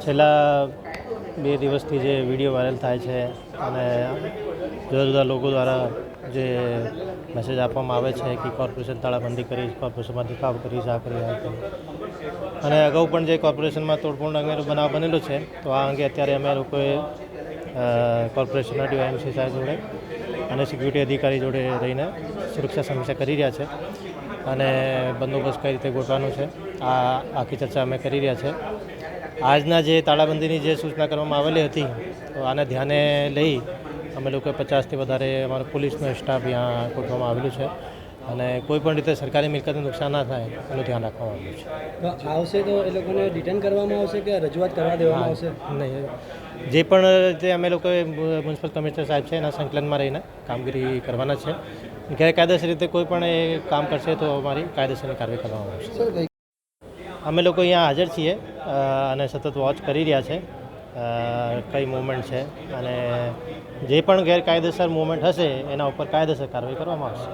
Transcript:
છેલ્લા બે દિવસથી જે વીડિયો વાયરલ થાય છે અને જુદા જુદા લોકો દ્વારા જે મેસેજ આપવામાં આવે છે કે કોર્પોરેશન તાળાબંધી કરી કોર્પોરેશનમાં દેખાવ કરી આ કરી. અને અગાઉ પણ જે કોર્પોરેશનમાં તોડફોડ અંગે બનાવ બનેલો છે, તો આ અંગે અત્યારે અમે લોકોએ કોર્પોરેશનના ડીવાયએમસી સાહેબ જોડે અને સિક્યુરિટી અધિકારી જોડે રહીને સુરક્ષા સમીક્ષા કરી રહ્યા છે અને બંદોબસ્ત કઈ રીતે ગોઠવાનું છે આ આખી ચર્ચા અમે કરી રહ્યા છે. આજના જે તાળાબંધીની જે સૂચના કરવામાં આવેલી હતી, તો આને ધ્યાને લઈ અમે લોકોએ પચાસથી વધારે અમારો પોલીસનો સ્ટાફ અહીંયા ગોઠવવામાં આવેલું છે. અને કોઈ પણ રીતે સરકારી મિલકતને નુકસાન ના થાય એનું ધ્યાન રાખવામાં આવ્યું છે. આવશે તો એ લોકોને રિટર્ન કરવામાં આવશે કે રજૂઆત કરવા દેવામાં આવશે? નહીં જે પણ જે અમે લોકોએ મ્યુનિસિપલ કમિશનર સાહેબ છે એના સંકલનમાં રહીને કામગીરી કરવાના છે. ગેરકાયદેસર રીતે કોઈ પણ એ કામ કરશે તો અમારી કાયદેસરની કાર્યવાહી કરવામાં આવશે. અમે લોકો અહીંયા હાજર છીએ અને સતત વોચ કરી રહ્યા છે. કઈ મુવમેન્ટ છે અને જે પણ ગેરકાયદેસર મુવમેન્ટ હશે, એના ઉપર કાયદેસર કાર્યવાહી કરવામાં આવશે.